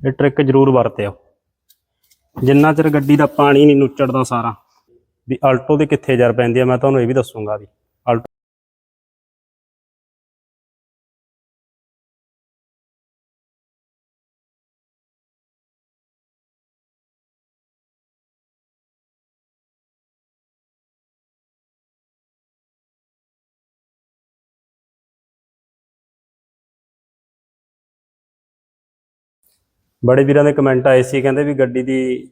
ਇਹ ਟ੍ਰਿਕ ਜ਼ਰੂਰ ਵਰਤਿਓ। ਜਿੰਨਾ ਚਿਰ ਗੱਡੀ ਦਾ ਪਾਣੀ ਨਹੀਂ ਨੁੱਚੜਦਾ ਸਾਰਾ, ਵੀ ਆਲਟੋ ਦੇ ਕਿੱਥੇ ਜਰ ਪੈਂਦੀ ਆ, ਮੈਂ ਤੁਹਾਨੂੰ ਇਹ ਵੀ ਦੱਸੂਗਾ ਵੀ ਆਲਟੋ ਬੜੇ ਵੀਰਾਂ ਦੇ ਕਮੈਂਟ ਆਏ ਸੀ, ਕਹਿੰਦੇ ਵੀ ਗੱਡੀ ਦੀ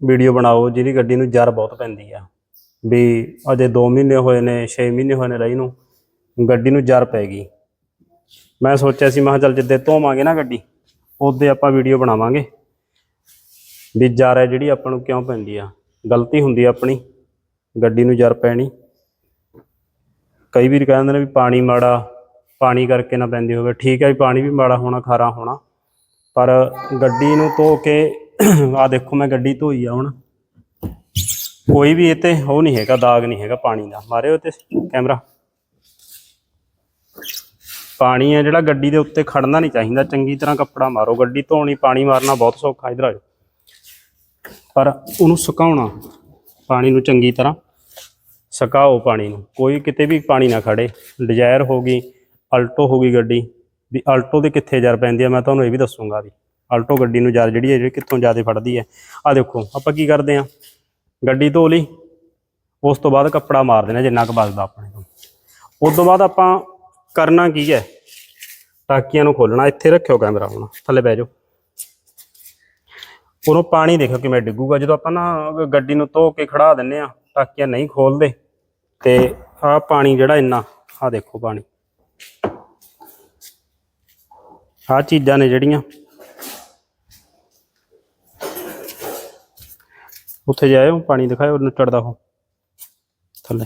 ਵੀਡੀਓ ਬਣਾਓ, ਜਿਹਦੀ ਗੱਡੀ ਨੂੰ ਜਰ ਬਹੁਤ ਪੈਂਦੀ ਆ। ਵੀ ਅਜੇ 2 ਮਹੀਨੇ ਹੋਏ ਨੇ 6 ਮਹੀਨੇ ਹੋਏ ਨੇ ਰਹੀ ਨੂੰ, ਗੱਡੀ ਨੂੰ ਜਰ ਪੈ ਗਈ। ਮੈਂ ਸੋਚਿਆ ਸੀ, ਮੈਂ ਚੱਲ ਜਿੱਦੇ ਧੋਵਾਂਗੇ ਨਾ ਗੱਡੀ, ਉਹਦੇ ਆਪਾਂ ਵੀਡੀਓ ਬਣਾਵਾਂਗੇ। ਵੀ ਜਰ ਹੈ ਜਿਹੜੀ ਆਪਾਂ ਨੂੰ ਕਿਉਂ ਪੈਂਦੀ ਆ? ਗਲਤੀ ਹੁੰਦੀ ਆ ਆਪਣੀ, ਗੱਡੀ ਨੂੰ ਜਰ ਪੈਣੀ। ਕਈ ਵੀਰ ਕਹਿੰਦੇ ਨੇ ਵੀ ਪਾਣੀ ਮਾੜਾ, ਪਾਣੀ ਕਰਕੇ ਨਾ ਪੈਂਦੀ ਹੋਵੇ। ਠੀਕ ਹੈ ਵੀ ਪਾਣੀ ਵੀ ਮਾੜਾ ਹੋਣਾ, ਖਾਰਾ ਹੋਣਾ। ਪਰ ਗੱਡੀ ਨੂੰ ਧੋ ਕੇ ਆ ਦੇਖੋ ਮੈਂ ਗੱਡੀ ਧੋਈ ਆ ਹੁਣ। ਕੋਈ ਵੀ ਇਹ ਤੇ ਉਹ ਨਹੀਂ ਹੈਗਾ, ਦਾਗ ਨਹੀਂ ਹੈਗਾ ਪਾਣੀ ਦਾ। ਮਾਰਿਓ ਤੇ ਕੈਮਰਾ। ਪਾਣੀ ਹੈ ਜਿਹੜਾ ਗੱਡੀ ਦੇ ਉੱਤੇ ਖੜਨਾ ਨਹੀਂ ਚਾਹੀਦਾ, ਚੰਗੀ ਤਰ੍ਹਾਂ ਕੱਪੜਾ ਮਾਰੋ। ਗੱਡੀ ਧੋਣੀ, ਪਾਣੀ ਮਾਰਨਾ ਬਹੁਤ ਸੌਖਾ ਇਧਰ ਆਜੋ ਪਰ ਉਹਨੂੰ ਸੁਕਾਉਣਾ, ਪਾਣੀ ਨੂੰ ਚੰਗੀ ਤਰ੍ਹਾਂ ਸੁਕਾਓ ਪਾਣੀ ਨੂੰ। ਕੋਈ ਕਿਤੇ ਵੀ ਪਾਣੀ ਨਾ ਖੜੇ। ਡਿਜ਼ਾਇਰ ਹੋ ਗਈ, ਅਲਟੋ ਹੋ ਗਈ ਗੱਡੀ। ਵੀ ਆਲਟੋ ਦੇ ਕਿੱਥੇ ਜਰ ਪੈਂਦੀ ਆ, ਮੈਂ ਤੁਹਾਨੂੰ ਇਹ ਵੀ ਦੱਸੂਗਾ ਵੀ। ਆਲਟੋ ਗੱਡੀ ਨੂੰ ਜਰ ਜਿਹੜੀ ਹੈ, ਜਿਹੜੀ ਕਿੱਥੋਂ ਜ਼ਿਆਦਾ ਫੜਦੀ ਹੈ। ਆ ਦੇਖੋ, ਆਪਾਂ ਕੀ ਕਰਦੇ ਆ ਗੱਡੀ ਧੋ ਲਈ, ਉਸ ਤੋਂ ਬਾਅਦ ਕੱਪੜਾ ਮਾਰ ਦੇਣਾ, ਜਿੰਨਾ ਕੁ ਬਚਦਾ ਆਪਣੇ ਤੋਂ। ਉਸ ਤੋਂ ਬਾਅਦ ਆਪਾਂ ਕਰਨਾ ਕੀ ਹੈ? ਟਾਕੀਆਂ ਨੂੰ ਖੋਲਣਾ, ਇੱਥੇ ਰੱਖਿਓ ਕੈਮਰਾ ਹੁਣ, ਥੱਲੇ ਬਹਿ ਜਾਓ। ਉਹਨੂੰ ਪਾਣੀ ਦੇਖੋ ਕਿਵੇਂ ਡਿੱਗੂਗਾ। ਜਦੋਂ ਆਪਾਂ ਨਾ ਗੱਡੀ ਨੂੰ ਧੋ ਕੇ ਖੜਾ ਦਿੰਨੇ ਆ ਟਾਕੀਆਂ ਨਹੀਂ ਖੋਲਦੇ, ਤੇ ਆਹ ਪਾਣੀ ਜਿਹੜਾ ਇੰਨਾ, ਆਹ ਦੇਖੋ ਪਾਣੀ। ਆਹ ਚੀਜ਼ਾਂ ਨੇ ਜਿਹੜੀਆਂ। ਉੱਥੇ ਜਾਇਓ, ਪਾਣੀ ਦਿਖਾਇਓ ਨੁੱਚੜਦਾ ਉਹ। ਥੱਲੇ।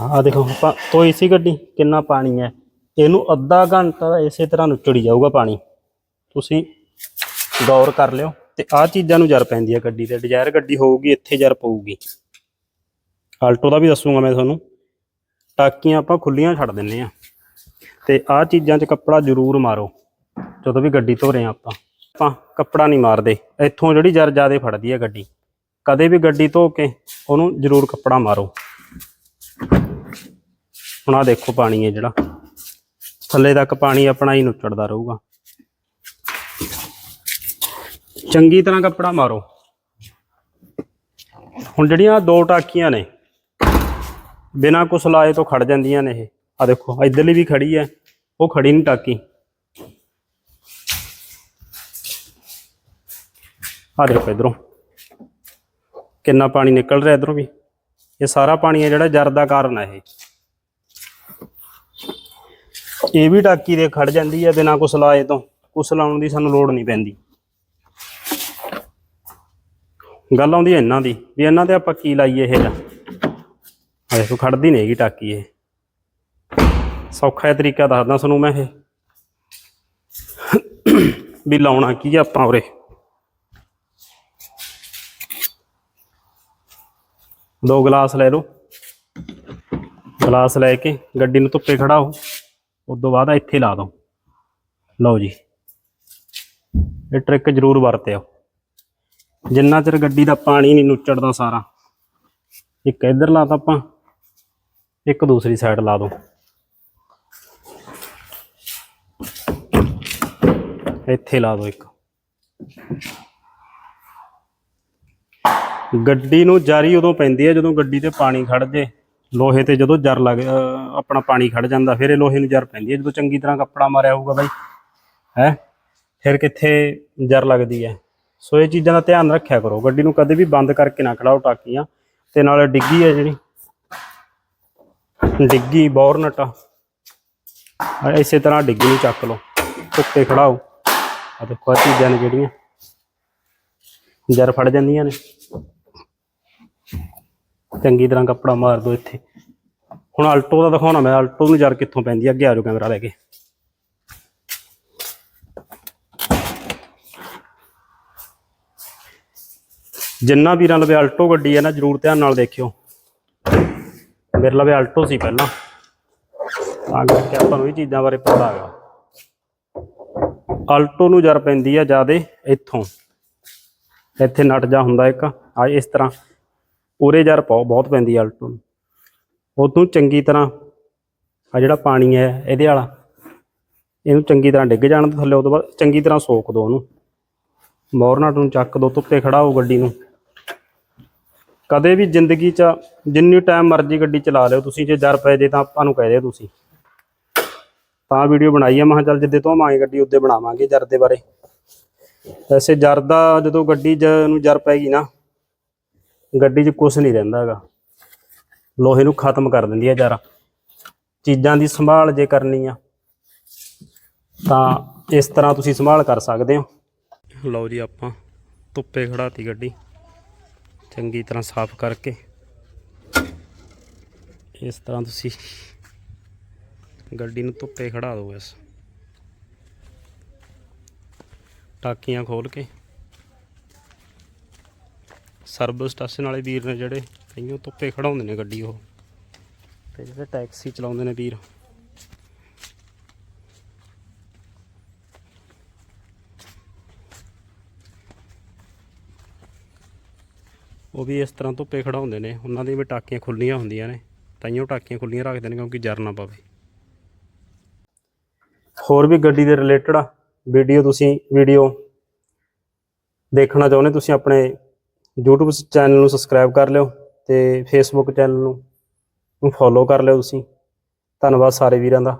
ਹਾਂ ਦੇਖੋ, ਆਪਾਂ ਧੋਈ ਸੀ ਗੱਡੀ, ਕਿੰਨਾ ਪਾਣੀ ਹੈ। ਇਹਨੂੰ ਅੱਧਾ ਘੰਟਾ ਇਸੇ ਤਰ੍ਹਾਂ ਨੁੱਚੜੀ ਜਾਊਗਾ ਪਾਣੀ। ਤੁਸੀਂ ਗੌਰ ਕਰ ਲਿਓ। ਤੇ ਆਹ ਚੀਜ਼ਾਂ ਨੂੰ ਜਰ ਪੈਂਦੀ ਹੈ ਗੱਡੀ ਤੇ। ਡਿਜ਼ਾਇਰ ਗੱਡੀ ਹੋਊਗੀ, ਇੱਥੇ ਜਰ ਪਊਗੀ। ਆਲਟੋ ਦਾ ਵੀ ਦੱਸੂਗਾ ਮੈਂ ਤੁਹਾਨੂੰ। ਟਾਕੀਆਂ ਆਪਾਂ ਖੁੱਲੀਆਂ ਛੱਡ ਦਿੰਨੇ ਆ ਤੇ ਆਹ ਚੀਜ਼ਾਂ 'ਚ ਕੱਪੜਾ ਜ਼ਰੂਰ ਮਾਰੋ, ਜਦੋਂ ਵੀ ਗੱਡੀ ਧੋ ਰਹੇ ਆ ਆਪਾਂ। ਆਪਾਂ ਕੱਪੜਾ ਨਹੀਂ ਮਾਰਦੇ, ਇੱਥੋਂ ਜਿਹੜੀ ਜਰ ਜ਼ਿਆਦੇ ਫੜਦੀ ਹੈ ਗੱਡੀ, ਕਦੇ ਵੀ ਗੱਡੀ ਧੋ ਕੇ ਉਹਨੂੰ ਜ਼ਰੂਰ ਕੱਪੜਾ ਮਾਰੋ। ਹੁਣ ਆ ਦੇਖੋ ਪਾਣੀ ਹੈ ਜਿਹੜਾ, ਥੱਲੇ ਤੱਕ ਪਾਣੀ ਆਪਣਾ ਹੀ ਨੁੱਚੜਦਾ ਰਹੂਗਾ। ਚੰਗੀ ਤਰ੍ਹਾਂ ਕੱਪੜਾ ਮਾਰੋ। ਹੁਣ ਜਿਹੜੀਆਂ ਦੋ ਟਾਕੀਆਂ ਨੇ, ਬਿਨਾਂ ਕੁਛ ਲਾਏ ਤੋਂ ਖੜ ਜਾਂਦੀਆਂ ਨੇ ਇਹ। ਆ ਦੇਖੋ ਇਧਰਲੀ ਵੀ ਖੜੀ ਹੈ ਉਹ ਖੜੀ ਨਹੀਂ ਟਾਕੀ। ਆ ਦੇਖੋ ਇਧਰੋਂ, ਕਿੰਨਾ ਪਾਣੀ ਨਿਕਲ ਰਿਹਾ ਇਧਰੋਂ ਵੀ। ਇਹ ਸਾਰਾ ਪਾਣੀ ਹੈ ਜਿਹੜਾ ਜਰ ਦਾ ਕਾਰਨ ਹੈ ਇਹ। ਇਹ ਵੀ ਟਾਕੀ ਦੇ ਖੜ ਜਾਂਦੀ ਹੈ ਬਿਨਾਂ ਕੁਛ ਲਾਏ ਤੋਂ। ਕੁਛ ਲਾਉਣ ਦੀ ਸਾਨੂੰ ਲੋੜ ਨਹੀਂ ਪੈਂਦੀ। ਗੱਲ ਆਉਂਦੀ ਹੈ ਇਹਨਾਂ ਦੀ, ਵੀ ਇਹਨਾਂ ਤੇ ਆਪਾਂ ਕੀ ਲਾਈਏ ਇਹ ਜਾਂ ਆ ਦੇਖੋ, ਖੜਦੀ ਨਹੀਂ ਹੈਗੀ ਟਾਕੀ ਇਹ। ਸੌਖਾ ਜਿਹਾ ਤਰੀਕਾ ਦੱਸਦਾ ਤੁਹਾਨੂੰ ਮੈਂ ਇਹ। ਵੀ ਲਾਉਣਾ ਕੀ ਆ ਆਪਾਂ ਉਰੇ। ਦੋ ਗਲਾਸ ਲੈ ਲਓ। ਗਲਾਸ ਲੈ ਕੇ ਗੱਡੀ ਨੂੰ ਧੁੱਪੇ ਖੜਾਓ। ਉਸ ਤੋਂ ਬਾਅਦ ਇੱਥੇ ਲਾ ਦਿਓ। ਲਓ ਜੀ। ਇਹ ਟ੍ਰਿਕ ਜ਼ਰੂਰ ਵਰਤਿਓ। ਜਿੰਨਾ ਚਿਰ ਗੱਡੀ ਦਾ ਪਾਣੀ ਨਹੀਂ ਨੁੱਚੜਦਾ ਸਾਰਾ। ਇੱਕ ਇੱਧਰ ਲਾ ਤਾ ਆਪਾਂ, ਇੱਕ ਦੂਸਰੀ ਸਾਈਡ ਲਾ ਦੋ ਇੱਥੇ ਲਾ ਦੋ ਇੱਕ। ਗੱਡੀ ਨੂੰ ਜਾਰੀ ਉਦੋਂ ਪੈਂਦੀ ਹੈ ਜਦੋਂ ਗੱਡੀ ਤੇ ਪਾਣੀ ਖੜ ਜੇ। ਲੋਹੇ ਤੇ ਜਦੋਂ ਜਰ ਲੱਗ ਆਪਣਾ ਪਾਣੀ ਖੜ ਜਾਂਦਾ, ਫਿਰ ਇਹ ਲੋਹੇ ਨੂੰ ਜਰ ਪੈਂਦੀ ਹੈ। ਜਦੋਂ ਚੰਗੀ ਤਰ੍ਹਾਂ ਕੱਪੜਾ ਮਾਰਿਆ ਹੋਊਗਾ ਬਾਈ, ਹੈ? ਫਿਰ ਕਿੱਥੇ ਜਰ ਲੱਗਦੀ ਹੈ? ਸੋ ਇਹ ਚੀਜ਼ਾਂ ਦਾ ਧਿਆਨ ਰੱਖਿਆ ਕਰੋ। ਗੱਡੀ ਨੂੰ ਕਦੇ ਵੀ ਬੰਦ ਕਰਕੇ ਨਾ ਖੜਾਓ ਟਾਕੀਆਂ। ਤੇ ਨਾਲ ਡਿੱਗੀ ਹੈ ਜਿਹੜੀ। ਡਿੱਗੀ ਬੋਰਨਟ ਇਸੇ ਤਰ੍ਹਾਂ ਡਿੱਗੀ ਨੂੰ ਚੱਕ ਲਓ। ਉੱਤੇ ਖੜਾਓ। ਆ ਦੇਖੋ ਆਹ ਚੀਜ਼ਾਂ ਨੇ ਜਿਹੜੀਆਂ। ਜਰ ਫੜ ਜਾਂਦੀਆਂ ਨੇ। ਚੰਗੀ ਤਰ੍ਹਾਂ ਕੱਪੜਾ ਮਾਰ ਦਿਓ ਇੱਥੇ। ਹੁਣ ਆਲਟੋ ਦਾ ਦਿਖਾਉਣਾ ਮੈਂ ਆਲਟੋ ਨੂੰ ਜਰ ਕਿੱਥੋਂ ਪੈਂਦੀ ਆ? ਅੱਗੇ ਆ ਜਾਓ ਕੈਮਰਾ ਲੈ ਕੇ। ਜਿੰਨਾ ਵੀਰਾਂ ਲਵੇ ਆਲਟੋ ਗੱਡੀ ਹੈ ਨਾ, ਜਰੂਰ ਧਿਆਨ ਨਾਲ ਦੇਖਿਓ। ਮੇਰੇ ਲਵੇ ਆਲਟੋ ਸੀ ਪਹਿਲਾਂ। ਤਾਂ ਕਰਕੇ ਆਪਾਂ ਨੂੰ ਇਹ ਚੀਜ਼ਾਂ ਬਾਰੇ ਪਤਾ ਹੈਗਾ। ਆਲਟੋ ਨੂੰ ਜਰ ਪੈਂਦੀ ਆ ਜਿਆਦੇ ਇੱਥੋਂ। ਇੱਥੇ ਨਟ ਜਾ ਹੁੰਦਾ ਇੱਕ। ਆ ਇਸ ਤਰ੍ਹਾਂ ਉਰੇ ਜਰ ਪਾਓ, ਬਹੁਤ ਪੈਂਦੀ ਆ ਆਲਟੋ ਨੂੰ। ਉਦੋਂ ਚੰਗੀ ਤਰ੍ਹਾਂ ਆ ਜਿਹੜਾ ਪਾਣੀ ਹੈ ਇਹਦੇ ਵਾਲਾ, ਇਹਨੂੰ ਚੰਗੀ ਤਰ੍ਹਾਂ ਡਿੱਗ ਜਾਣ ਤੇ ਥੱਲੇ ਉਹ ਤੋਂ ਬਾਅਦ ਚੰਗੀ ਤਰ੍ਹਾਂ ਸੋਕ ਦਿਓ ਉਹਨੂੰ। ਮੋਰਨਾਟ ਨੂੰ ਚੱਕ ਦੋ, ਧੁੱਪੇ ਖੜਾਓ ਗੱਡੀ ਨੂੰ। ਕਦੇ ਵੀ ਜ਼ਿੰਦਗੀ 'ਚ ਜਿੰਨੀ ਟਾਈਮ ਮਰਜ਼ੀ ਗੱਡੀ ਚਲਾ ਲਿਓ, ਤੁਸੀਂ ਜੇ ਜਰ ਪੈ ਜੇ ਤਾਂ ਆਪਾਂ ਨੂੰ ਕਹਿ ਦਿਓ ਤੁਸੀਂ। ਤਾਂ ਵੀਡੀਓ ਬਣਾਈ ਆ, ਮੈਂ ਕਿਹਾ ਚੱਲ ਜਿੱਦੇ ਤੋਂ ਆਵਾਂਗੇ ਗੱਡੀ, ਉੱਦੇ ਬਣਾਵਾਂਗੇ ਜਰ ਦੇ ਬਾਰੇ। ਵੈਸੇ ਜਰ ਦਾ ਜਦੋਂ ਗੱਡੀ ਜ ਨੂੰ ਜਰ ਪੈ ਗਈ ਨਾ, ਗੱਡੀ 'ਚ ਕੁਝ ਨਹੀਂ ਰਹਿੰਦਾ ਹੈਗਾ। ਲੋਹੇ ਨੂੰ ਖਤਮ ਕਰ ਦਿੰਦੀ ਹੈ ਜਰ। ਚੀਜ਼ਾਂ ਦੀ ਸੰਭਾਲ ਜੇ ਕਰਨੀ ਆ, ਤਾਂ ਇਸ ਤਰ੍ਹਾਂ ਤੁਸੀਂ ਸੰਭਾਲ ਕਰ ਸਕਦੇ ਹੋ। ਲਓ ਜੀ ਆਪਾਂ, ਧੁੱਪੇ ਖੜਾਤੀ ਗੱਡੀ। ਚੰਗੀ ਤਰ੍ਹਾਂ ਸਾਫ਼ ਕਰਕੇ। ਇਸ ਤਰ੍ਹਾਂ ਤੁਸੀਂ ਗੱਡੀ ਨੂੰ ਧੁੱਪੇ ਖੜਾ ਦਿਓ ਬਸ। ਟਾਕੀਆਂ ਖੋਲ ਕੇ। ਸਰਵਿਸ ਸਟੇਸ਼ਨ ਵਾਲੇ ਵੀਰ ਨੇ ਜਿਹੜੇ ਕਈਓ ਧੁੱਪੇ ਖੜਾਉਂਦੇ ਨੇ ਗੱਡੀ ਉਹ। ਤੇ ਜਿਹੜੇ ਟੈਕਸੀ ਚਲਾਉਂਦੇ ਨੇ ਵੀਰ। ਉਹ ਵੀ ਇਸ ਤਰ੍ਹਾਂ ਧੁੱਪੇ ਖੜਾਉਂਦੇ ਨੇ। ਉਹਨਾਂ ਦੀਆਂ ਵੀ ਟਾਕੀਆਂ ਖੁੱਲੀਆਂ ਹੁੰਦੀਆਂ ਨੇ। ਤਾਈਓ ਟਾਕੀਆਂ ਖੁੱਲੀਆਂ ਰੱਖਦੇ ਨੇ ਕਿਉਂਕਿ ਜਰ ਨਾ ਪਵੇ। ਹੋਰ ਵੀ ਗੱਡੀ ਦੇ ਰਿਲੇਟਡ ਵੀਡੀਓ ਤੁਸੀਂ ਵੀਡੀਓ ਦੇਖਣਾ ਚਾਹੁੰਦੇ ਤੁਸੀਂ ਆਪਣੇ YouTube ਚੈਨਲ ਨੂੰ ਸਬਸਕ੍ਰਾਈਬ ਕਰ ਲਿਓ ਤੇ Facebook ਚੈਨਲ ਨੂੰ ਨੂੰ ਫੋਲੋ ਕਰ ਲਿਓ ਤੁਸੀਂ। ਧੰਨਵਾਦ ਸਾਰੇ ਵੀਰਾਂ ਦਾ।